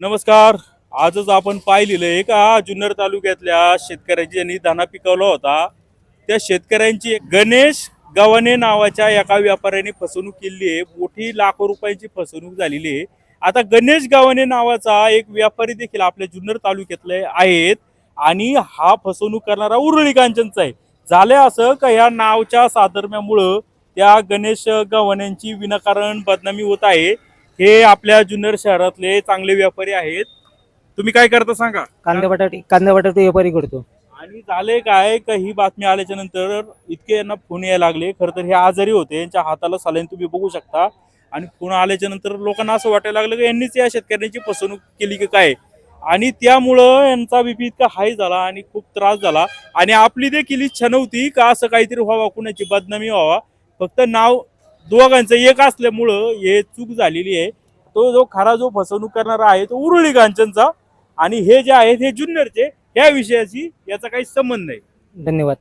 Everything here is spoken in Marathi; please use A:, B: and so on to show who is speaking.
A: नमस्कार. आजच आपण पाहिलेलं आहे का? जुन्नर तालुक्यातल्या शेतकऱ्यांची ज्यांनी धाना पिकवला होता त्या शेतकऱ्यांची गणेश गव्हाणे नावाच्या एका व्यापाऱ्याने फसवणूक केली आहे. मोठी लाखो रुपयांची फसवणूक झालेली आहे. आता गणेश गव्हाणे नावाचा एक व्यापारी देखील आपल्या जुन्नर तालुक्यातले आहेत आणि हा फसवणूक करणारा उरळी कांचनचा आहे. झालं असं का ह्या नावच्या साधर्म्यामुळं त्या गणेश गव्हाण्यांची विनाकारण बदनामी होत आहे? हे आपल्या जुन्नर शहरातले चांगले व्यापारी आहेत. तुम्ही काय करता सांगा?
B: कांदा बटाटे कांदा बटाटे व्यापारी करतो.
A: आणि झाले काय? का ही बातमी आल्याच्यानंतर इतके यांना फोन यायला लागले. खरं तर हे आजारी होते. यांच्या हाताला सालाईन तुम्ही बघू शकता. आणि फोन आल्याच्यानंतर लोकांना असं वाटायला लागलं की यांनीच या शेतकऱ्यांची फसवणूक केली की काय? आणि त्यामुळं यांचा बीपी इतका हाय झाला आणि खूप त्रास झाला. आणि आपली देखील इच्छा नव्हती का असं काहीतरी व्हावा कुणाची बदनामी व्हावा. फक्त नाव दोघांचं एक असल्यामुळं हे चूक झालेली आहे. तो जो खरा जो फसवणूक करणारा आहे तो उरुळी कांचनचा आणि हे जे आहेत हे जुन्नरचे या विषयाशी याचा काही संबंध नाही.
B: धन्यवाद.